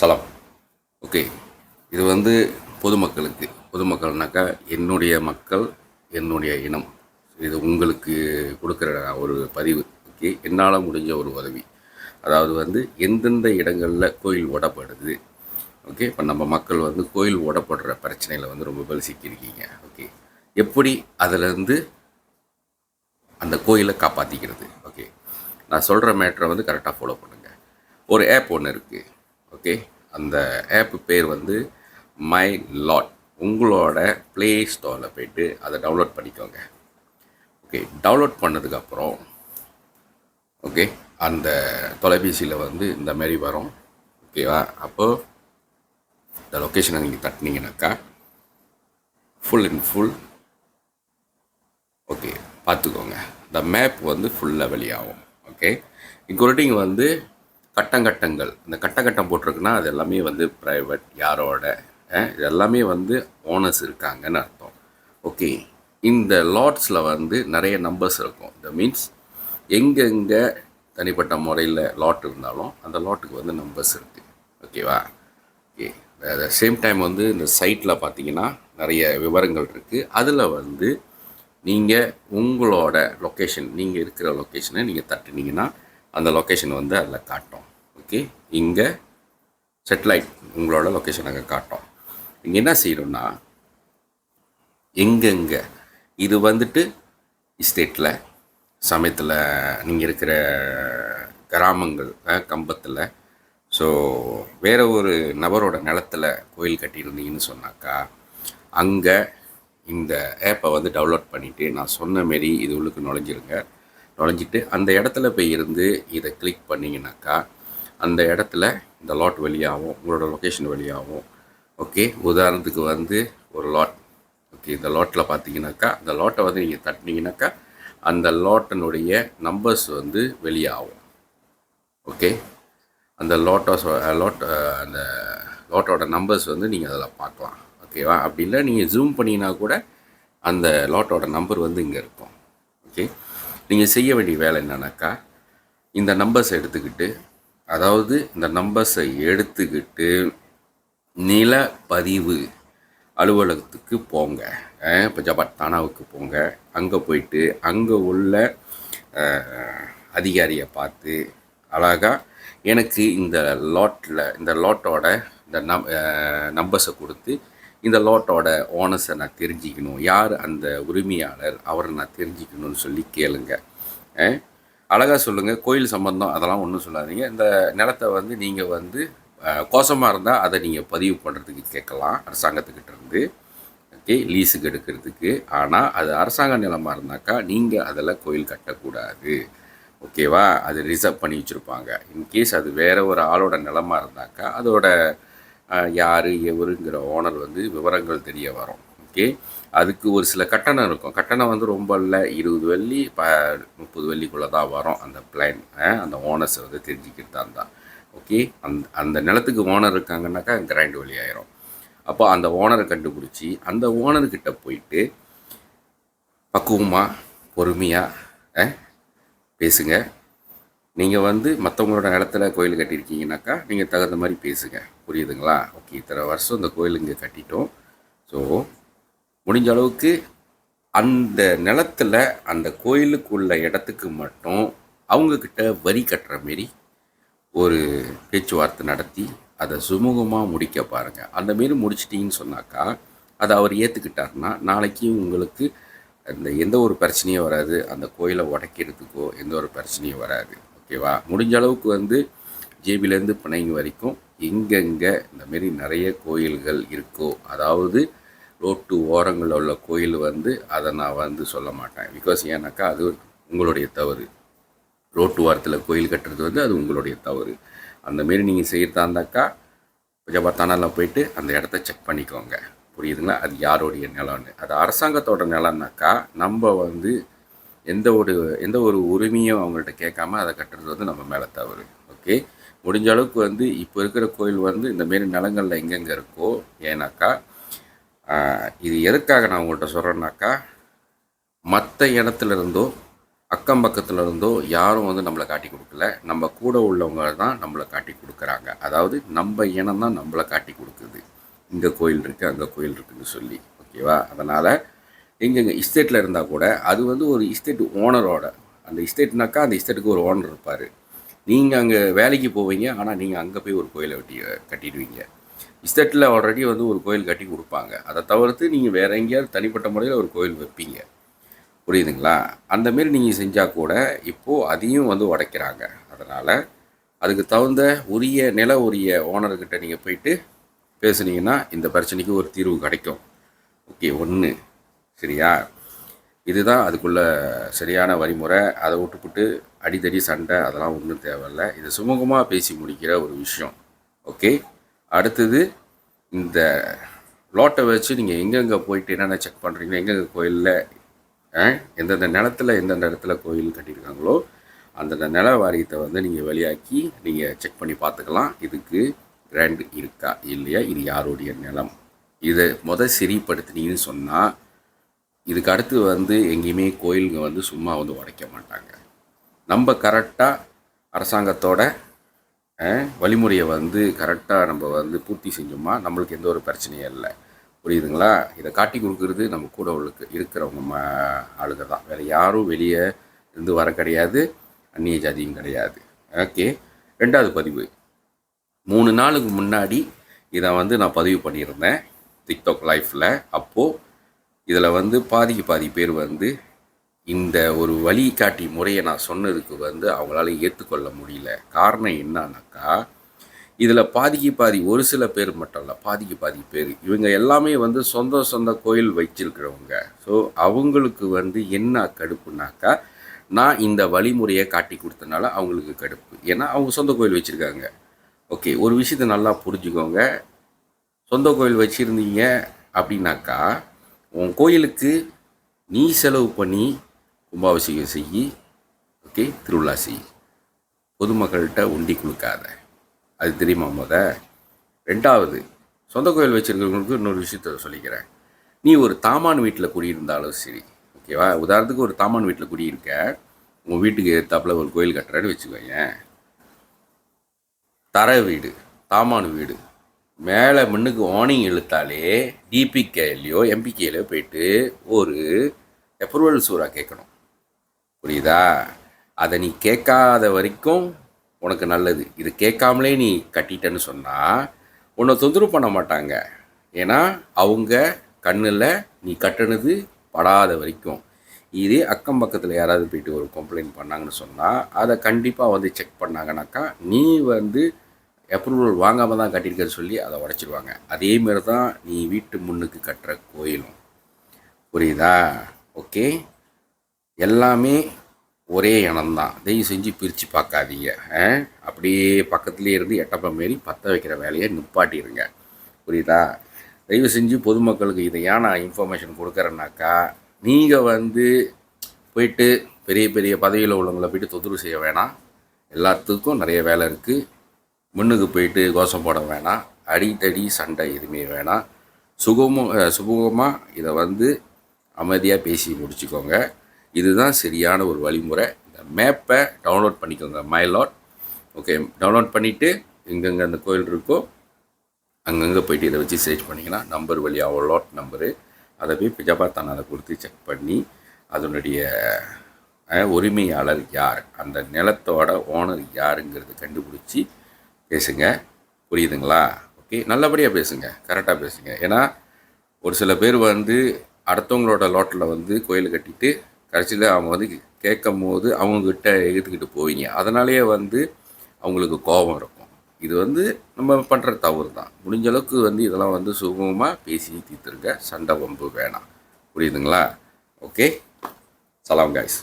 சலம். ஓகே. இது வந்து பொதுமக்களுக்கு. பொதுமக்கள்னாக்கா என்னுடைய மக்கள் என்னுடைய இனம். இது உங்களுக்கு கொடுக்குற ஒரு பதிவு. ஓகே. என்னால் முடிஞ்ச ஒரு உதவி. அதாவது வந்து எந்தெந்த இடங்களில் கோயில் ஓடப்படுது. ஓகே. இப்போ நம்ம மக்கள் வந்து கோயில் ஓடப்படுற பிரச்சனையில் வந்து ரொம்ப பேர் சிக்கியிருக்கீங்க. ஓகே. எப்படி அதிலேருந்து அந்த கோயிலை காப்பாற்றிக்கிறது ஓகே. நான் சொல்கிற மேட்ரை வந்து கரெக்டாக ஃபாலோ பண்ணுங்கள் ஒரு ஆப் ஒன்று இருக்குது ஓகே அந்த ஆப் பேர் வந்து மை லாட் உங்களோட ப்ளே ஸ்டோரில் போய்ட்டு அதை டவுன்லோட் பண்ணிக்கோங்க. ஓகே டவுன்லோட் பண்ணதுக்கப்புறம் ஓகே அந்த தொலைபேசியில் வந்து இந்த மாதிரி வரும். ஓகேவா அப்போது இந்த லொக்கேஷனை நீங்கள் தட்டினீங்கனாக்கா ஃபுல் அண்ட் ஃபுல் ஓகே பார்த்துக்கோங்க. இந்த மேப் வந்து ஃபுல்லாக வெளியாகும். ஓகே இன்க்ளூடிங் வந்து கட்டங்கட்டங்கள். இந்த கட்டங்கட்டம் போட்டிருக்குன்னா அது எல்லாமே வந்து ப்ரைவேட் யாரோட அஹ், இது எல்லாமே வந்து ஓனர்ஸ் இருக்காங்கன்னு அர்த்தம். ஓகே இந்த லாட்ஸில் வந்து நிறைய நம்பர்ஸ் இருக்கும். த மீன்ஸ் எங்கெங்கே தனிப்பட்ட முறையில் லாட் இருந்தாலும் அந்த லாட்டுக்கு வந்து நம்பர்ஸ் இருக்குது ஓகேவா ஓகே அட் சேம் டைம் வந்து இந்த சைட்டில் பார்த்தீங்கன்னா நிறைய விவரங்கள் இருக்குது அதில் வந்து நீங்கள் உங்களோட லொக்கேஷன் நீங்கள் இருக்கிற லொக்கேஷனை நீங்கள் தட்டுனீங்கன்னா அந்த லொக்கேஷன் வந்து அதில் காட்டும். ஓகே இங்கே செட்டிலைட் உங்களோட லொக்கேஷன் அங்கே காட்டும். நீங்கள் என்ன செய்யணும்னா எங்கெங்கே இது வந்துட்டு இஸ்டேட்டில் சமயத்தில் நீங்கள் இருக்கிற கிராமங்கள் கம்பத்தில். ஸோ வேறு ஒரு நபரோட நிலத்துல கோயில் கட்டியிருந்தீங்கன்னு சொன்னாக்கா அங்கே இந்த ஆப்பை வந்து டவுன்லோட் பண்ணிவிட்டு நான் சொன்ன மாரி இது உள்ளுக்கு நுழைஞ்சிருங்க. நுழைஞ்சிட்டு அந்த இடத்துல போய் இருந்து இதை கிளிக் பண்ணிங்கனாக்கா அந்த இடத்துல இந்த லாட் வெளியாகும் உங்களோட லொக்கேஷன் வெளியாகும். ஓகே உதாரணத்துக்கு வந்து ஒரு லாட் ஓகே இந்த லாட்டில் பார்த்தீங்கன்னாக்கா அந்த லாட்டை வந்து நீங்கள் தட்டினீங்கனாக்கா அந்த லாட்டினுடைய நம்பர்ஸ் வந்து வெளியாகும். ஓகே அந்த லாட்டோஸ் லாட் அந்த லாட்டோட நம்பர்ஸ் வந்து நீங்கள் அதில் பார்க்கலாம். ஓகேவா அப்படி இல்லை நீங்கள் ஜூம் பண்ணிங்கன்னா கூட அந்த லாட்டோட நம்பர் வந்து இங்கே இருக்கும். ஓகே நீங்கள் செய்ய வேண்டிய வேலை என்னன்னாக்கா இந்த நம்பர்ஸை எடுத்துக்கிட்டு அதாவது இந்த நம்பர்ஸை எடுத்துக்கிட்டு நிலப்பதிவு அலுவலகத்துக்கு போங்க. இப்போ ஜபாத் தானாவுக்கு போங்க. அங்கே போயிட்டு அங்கே உள்ள அதிகாரியை பார்த்து அழகாக எனக்கு இந்த லாட்டில் இந்த லாட்டோட இந்த நம் நம்பர்ஸை கொடுத்து இந்த லாட்டோட ஓனர்ஸை நான் தெரிஞ்சுக்கணும். யார் அந்த உரிமையாளர் அவரை நான் தெரிஞ்சுக்கணும்னு சொல்லி கேளுங்க. அழகாக சொல்லுங்கள் கோயில் சம்பந்தம் அதெல்லாம் ஒன்றும் சொல்லாதீங்க. இந்த நிலத்தை வந்து நீங்கள் வந்து கோசமாக இருந்தால் அதை நீங்கள் பதிவு பண்ணுறதுக்கு கேட்கலாம். அரசாங்கத்துக்கிட்ட இருந்து. ஓகே? லீஸுக்கு எடுக்கிறதுக்கு. ஆனால் அது அரசாங்க நிலமாக இருந்தாக்கா நீங்கள் அதில் கோயில் கட்டக்கூடாது. ஓகேவா? அது ரிசர்வ் பண்ணி வச்சுருப்பாங்க. இன்கேஸ் அது வேறு ஒரு ஆளோட நிலமாக இருந்தாக்கா அதோட யார் எவருங்கிற ஓனர் வந்து விவரங்கள் தெரிய வரும். ஓகே அதுக்கு ஒரு சில கட்டணம் இருக்கும். கட்டணம் வந்து ரொம்ப இல்லை. இருபது வெள்ளி ப முப்பது வெள்ளிக்குள்ளே தான் வரும் அந்த பிளான் அந்த ஓனர்ஸை வந்து தெரிஞ்சுக்கிட்டு இருந்தால் ஓகே அந்த அந்த நிலத்துக்கு ஓனர் இருக்காங்கன்னாக்கா கிராண்ட் வழி ஆயிரும் அப்போ அந்த ஓனரை கண்டுபிடிச்சி அந்த ஓனர்கிட்ட போயிட்டு பக்குவமாக பொறுமையாக பேசுங்க. நீங்கள் வந்து மற்றவங்களோட இடத்துல கோயில் கட்டியிருக்கீங்கனாக்கா நீங்கள் தகுந்த மாதிரி பேசுங்க. புரியுதுங்களா? ஓகே இத்தனை வருஷம் இந்த கோயில் இங்கே கட்டிட்டோம். ஸோ முடிஞ்ச அளவுக்கு அந்த நிலத்துல அந்த கோயிலுக்கு உள்ள இடத்துக்கு மட்டும் அவங்கக்கிட்ட வரி கட்டுற மாரி ஒரு பேச்சுவார்த்தை நடத்தி அதை சுமூகமாக முடிக்க பாருங்கள் அந்த மாரி முடிச்சிட்டிங்கன்னு சொன்னாக்கா அதை அவர் ஏற்றுக்கிட்டாருன்னா நாளைக்கு உங்களுக்கு அந்த எந்த ஒரு பிரச்சனையும் வராது. அந்த கோயிலை உடைக்கிறதுக்கோ எந்த ஒரு பிரச்சனையும் வராது. ஓகேவா? முடிஞ்ச அளவுக்கு வந்து ஜேபிலேருந்து பிணைங்க வரைக்கும் எங்கெங்கே இந்த மாரி நிறைய கோயில்கள் இருக்கோ அதாவது ரோட்டு ஓரங்களில் உள்ள கோயில் வந்து அதை நான் வந்து சொல்ல மாட்டேன். பிகாஸ் ஏன்னாக்கா அது உங்களுடைய தவறு. ரோட்டு ஓரத்தில் கோயில் கட்டுறது வந்து அது உங்களுடைய தவறு. அந்த மாரி நீங்கள் செய்கிறதா இருந்தாக்கா ஜபத்தானால போயிட்டு அந்த இடத்த செக் பண்ணிக்கோங்க. புரியுதுங்களா? அது யாருடைய நிலம்னு. அது அரசாங்கத்தோட நிலம்னாக்கா நம்ம வந்து எந்த ஒரு எந்த ஒரு உரிமையும் அவங்கள்ட்ட கேட்காம அதை கட்டுறது வந்து நம்ம மேலே தவறு. ஓகே முடிஞ்ச அளவுக்கு வந்து இப்போ இருக்கிற கோயில் வந்து இந்தமாரி நிலங்களில் எங்கெங்கே இருக்கோ ஏன்னாக்கா இது எதுக்காக நான் உங்கள்கிட்ட சொல்கிறேன்னாக்கா மற்ற இடத்துலேருந்தோ அக்கம் பக்கத்தில் இருந்தோ யாரும் வந்து நம்மளை காட்டி கொடுக்கல. நம்ம கூட உள்ளவங்க தான் நம்மளை காட்டி கொடுக்குறாங்க. அதாவது நம்ம இனம் தான் நம்மளை காட்டி கொடுக்குது. இங்கே கோயில் இருக்குது அங்கே கோயில் இருக்குன்னு சொல்லி. ஓகேவா? அதனால் எங்கெங்கே இஸ்டேட்டில் இருந்தால் கூட அது வந்து ஒரு இஸ்டேட் ஓனரோட அந்த இஸ்டேட்னாக்கா அந்த இஸ்டேட்டுக்கு ஒரு ஓனர் இருப்பார். நீங்கள் அங்கே வேலைக்கு போவீங்க ஆனால் நீங்கள் அங்கே போய் ஒரு கோயிலை வெட்டி கட்டிடுவீங்க. இஸ்டேட்டில் ஆல்ரெடி வந்து ஒரு கோயில் கட்டி கொடுப்பாங்க. அதை தவிர்த்து நீங்கள் வேற எங்கேயாவது தனிப்பட்ட முறையில் ஒரு கோயில் வைப்பீங்க. புரியுதுங்களா? அந்த மாரி நீங்கள் செஞ்சால் கூட இப்போது அதையும் வந்து உடைக்கிறாங்க. அதனால் அதுக்கு தகுந்த உரிய நில உரிய ஓனர்கிட்ட நீங்கள் போயிட்டு பேசுனீங்கன்னா இந்த பிரச்சனைக்கு ஒரு தீர்வு கிடைக்கும். ஓகே ஒன்று சரியா? இதுதான் அதுக்குள்ள சரியான வழிமுறை. அதை விட்டுப்புட்டு அடிதடி சண்டை அதெல்லாம் ஒன்றும் தேவையில்ல. இது சுமூகமாக பேசி முடிக்கிற ஒரு விஷயம். ஓகே? அடுத்தது இந்த லோட்டை வச்சு நீங்கள் எங்கெங்கே போயிட்டு என்னென்ன செக் பண்ணுறீங்க எங்கெங்கே கோயிலில் எந்தெந்த நிலத்தில் எந்தெந்த இடத்துல கோயில் கட்டியிருக்காங்களோ அந்தந்த நில வாரியத்தை வந்து நீங்கள் வெளியாக்கி நீங்கள் செக் பண்ணி பார்த்துக்கலாம். இதுக்கு கிராண்ட் இருக்கா இல்லையா? இது யாருடைய நிலம்? இதை முத சரிப்படுத்தினீங்கன்னு சொன்னால் இதுக்கு அடுத்து வந்து எங்கேயுமே கோயிலுங்க வந்து சும்மா வந்து உடைக்க மாட்டாங்க. நம்ம கரெக்டாக அரசாங்கத்தோட வழிமுறையை வந்து கரெக்டாக நம்ம வந்து பூர்த்தி செஞ்சோமா? நம்மளுக்கு எந்த ஒரு பிரச்சனையும் இல்லை. புரியுதுங்களா? இதை காட்டி கொடுக்கறது நம்ம கூட உள்ளுக்கு இருக்கிறவங்க ம ஆளுங்க தான். வேறு யாரும் வெளியே இருந்து வர கிடையாது. அந்நிய ஜாதியும் கிடையாது. ஓகே. ரெண்டாவது பதிவு. மூணு நாளுக்கு முன்னாடி இதை வந்து நான் பதிவு பண்ணியிருந்தேன். டிக்டாக் லைஃப்பில் அப்போது இதில் வந்து பாதிக்கு பாதி பேர் வந்து இந்த ஒரு வழிகாட்டி முறையை நான் சொன்னதுக்கு வந்து அவங்களால ஏற்றுக்கொள்ள முடியல. காரணம் என்னன்னாக்கா இதில் பாதிக்கு பாதி ஒரு சில பேர் மட்டும் இல்லை பாதிக்கு பாதி பேர். இவங்க எல்லாமே வந்து சொந்த சொந்த கோயில் வச்சிருக்கிறவங்க. ஸோ அவங்களுக்கு வந்து என்ன கடுப்புனாக்கா நான் இந்த வழிமுறையை காட்டி கொடுத்தனால அவங்களுக்கு கடுப்பு. ஏன்னா அவங்க சொந்த கோயில் வச்சுருக்காங்க. ஓகே ஒரு விஷயத்தை நல்லா புரிஞ்சுக்கோங்க. சொந்த கோயில் வச்சுருந்தீங்க அப்படின்னாக்கா உன் கோயிலுக்கு நீ செலவு பண்ணி கும்பாபிஷேகம் செய்யி ஓகே திருவிழா செய் பொதுமக்கள்கிட்ட உண்டி கொடுக்காத. அது தெரியுமா முத? ரெண்டாவது சொந்த கோயில் வச்சுருக்கிறவங்களுக்கு இன்னொரு விஷயத்த சொல்லிக்கிறேன். நீ ஒரு தாமான் வீட்டில் குடியிருந்தாலும் சரி ஓகேவா உதாரணத்துக்கு ஒரு தாமான் வீட்டில் குடியிருக்க உங்கள் வீட்டுக்கு எதிர்த்தாப்புல ஒரு கோயில் கட்டுறேன்னு வச்சுக்கோங்க தர வீடு தாமான் வீடு மேலே மண்ணுக்கு ஓனிங் இழுத்தாலே டிபிகேலையோ எம்பிகேலையோ போயிட்டு ஒரு அப்ரூவல் சூறா கேட்கணும். புரியுதா? அதை நீ கேட்காத வரைக்கும் உனக்கு நல்லது. இது கேட்காமலே நீ கட்டிட்டேன்னு சொன்னால் உன்னை தொந்தரவு பண்ண மாட்டாங்க. ஏன்னா அவங்க கண்ணில் நீ கட்டினது படாத வரைக்கும். இதே அக்கம் பக்கத்தில் யாராவது போயிட்டு ஒரு கம்ப்ளைண்ட் பண்ணாங்கன்னு சொன்னால் அதை கண்டிப்பாக வந்து செக் பண்ணாங்கனாக்கா நீ வந்து அப்ரூவல் வாங்காமல் தான் கட்டியிருக்கன்னு சொல்லி அதை உடச்சிடுவாங்க அதேமாரி தான் நீ வீட்டு முன்னுக்கு கட்டுற கோயிலும். புரியுதா? ஓகே? எல்லாமே ஒரே இனம்தான். தயவு செஞ்சு பிரித்து பார்க்காதீங்க. ஆ? அப்படியே பக்கத்துலேயே இருந்து எட்டப்பம் மாரி பற்ற வைக்கிற வேலையை நிப்பாட்டிடுங்க புரியுதா? தயவு செஞ்சு பொதுமக்களுக்கு இதை ஏன் நான் இன்ஃபர்மேஷன் கொடுக்குறேன்னாக்கா நீங்கள் வந்து போயிட்டு பெரிய பெரிய பதவியில் உள்ளவங்களை போயிட்டு தொந்தரவு செய்ய வேணாம். எல்லாத்துக்கும் நிறைய வேலை இருக்குது முன்னுக்கு போயிட்டு கோஷம் போட வேணாம். அடித்தடி சண்டை எதுவுமே வேணாம். சுகமும் சுகமாக இதை வந்து அமைதியாக பேசி முடிச்சுக்கோங்க. இதுதான் சரியான ஒரு வழிமுறை. இந்த மேப்பை டவுன்லோட் பண்ணிக்கோங்க மைலாட் ஓகே டவுன்லோட் பண்ணிவிட்டு எங்கெங்கே அந்த கோயில் இருக்கோ அங்கங்கே போயிட்டு இதை வச்சு சர்ச் பண்ணிங்கன்னா நம்பர் வழியாக லாட் நம்பரு அதை போய் பிஜாபா அதை கொடுத்து செக் பண்ணி அதனுடைய உரிமையாளர் யார் அந்த நிலத்தோட ஓனர் யாருங்கிறத கண்டுபிடிச்சி பேசுங்க. புரியுதுங்களா? ஓகே நல்லபடியாக பேசுங்க கரெக்டாக பேசுங்க. ஏன்னா ஒரு சில பேர் வந்து அடுத்தவங்களோட லோட்டில் வந்து கோயில் கட்டிட்டு கடைசியில் அவங்க வந்து கேட்கும் போது அவங்கக்கிட்ட எடுத்துக்கிட்டு போவீங்க. அதனாலேயே வந்து அவங்களுக்கு கோபம் இருக்கும். இது வந்து நம்ம பண்ணுற தவறு தான் முடிஞ்ச அளவுக்கு வந்து இதெல்லாம் வந்து சுகமமாக பேசி தீர்த்துருங்க. சண்டை வம்பு வேணாம். புரியுதுங்களா? ஓகே சலாம் காய்ஸ்